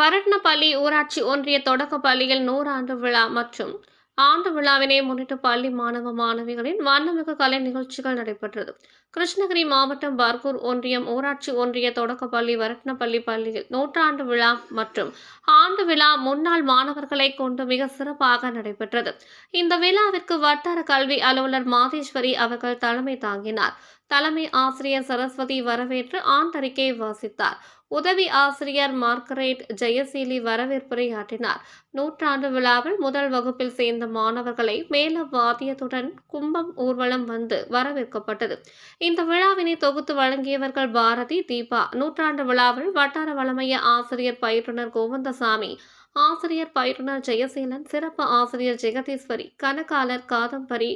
வரட்னப்பள்ளி ஊராட்சி ஒன்றிய தொடக்க பள்ளியில் நூறாண்டு விழா மற்றும் ஆண்டு விழாவினை முன்னிட்டு பள்ளி மாணவ மாணவிகளின் வண்ணமிகு கலை நிகழ்ச்சிகள் நடைபெற்றது. கிருஷ்ணகிரி மாவட்டம் பர்கூர் ஒன்றியம் ஊராட்சி ஒன்றிய தொடக்கப்பள்ளி வரட்னப்பள்ளி பள்ளியில் நூற்றாண்டு விழா மற்றும் ஆண்டு விழா முன்னாள் மாணவர்களை கொண்டு மிக சிறப்பாக நடைபெற்றது. இந்த விழாவிற்கு வட்டார கல்வி அலுவலர் மாதேஸ்வரி அவர்கள் தலைமை தாங்கினார். தலைமை ஆசிரியர் சரஸ்வதி வரவேற்று ஆண்டறிக்கை வாசித்தார். உதவி ஆசிரியர் மார்கரேட் ஜெயசீலி வரவேற்புரையாற்றினார் நூற்றாண்டு விழாவில் முதல் வகுப்பில் சேர்ந்த மாணவர்களை மேல வாத்தியத்துடன் கும்பம் ஊர்வலம் வந்து வரவேற்கப்பட்டது. இந்த விழாவினை தொகுத்து வழங்கியவர்கள் பாரதி தீபா. நூற்றாண்டு விழாவில் வட்டார வளமைய ஆசிரியர் பயிற்றுனர் கோவிந்தசாமி ஆசிரியர் பயிற்றுனர் ஜெயசீலன் சிறப்பு ஆசிரியர் ஜெகதீஸ்வரி கணக்காளர் காதம்பரி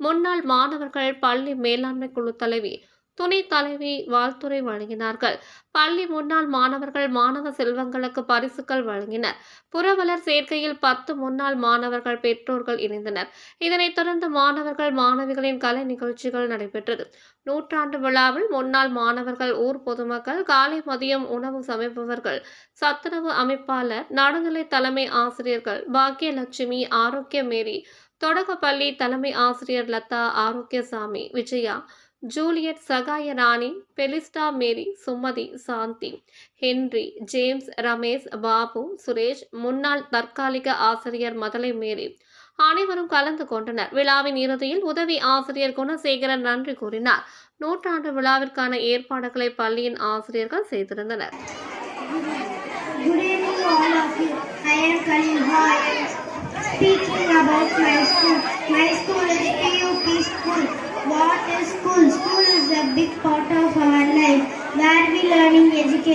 முன்னாள் மாணவர்கள் பள்ளி மேலாண்மை குழு தலைவி துணை தலைவி வாழ்த்துரை வழங்கினார்கள். பள்ளி முன்னாள் மாணவர்கள் மாணவ செல்வங்களுக்கு பரிசுகள் வழங்கினர். புறவலர் சேர்க்கையில் பத்து முன்னாள் மாணவர்கள் பெற்றோர்கள் இணைந்தனர். இதனைத் தொடர்ந்து மாணவர்கள் மாணவிகளின் கலை நிகழ்ச்சிகள் நடைபெற்றது. நூற்றாண்டு விழாவில் முன்னாள் மாணவர்கள் ஊர் பொதுமக்கள் காலை மதியம் உணவு சமைப்பவர்கள் சத்துணவு அமைப்பாளர் நடுநிலை தலைமை ஆசிரியர்கள் பாக்கியலட்சுமி ஆரோக்கிய மேரி தொடக்கப்பள்ளி தலைமை ஆசிரியர் Latha Arokiasamy Vijaya Juliet Sagaya Rani Felista Mary Sumathi Shanthi Henry James Ramesh Babu Suresh முன்னாள் தற்காலிக ஆசிரியர் மதலை மேரி அனைவரும் கலந்து கொண்டனர் விழாவின் இறுதியில் உதவி ஆசிரியர் குணசேகரன் நன்றி கூறினார் நூற்றாண்டு விழாவிற்கான ஏற்பாடுகளை பள்ளியின் ஆசிரியர்கள் செய்திருந்தனர் Good evening, all of you. I am Speaking about. My learning education.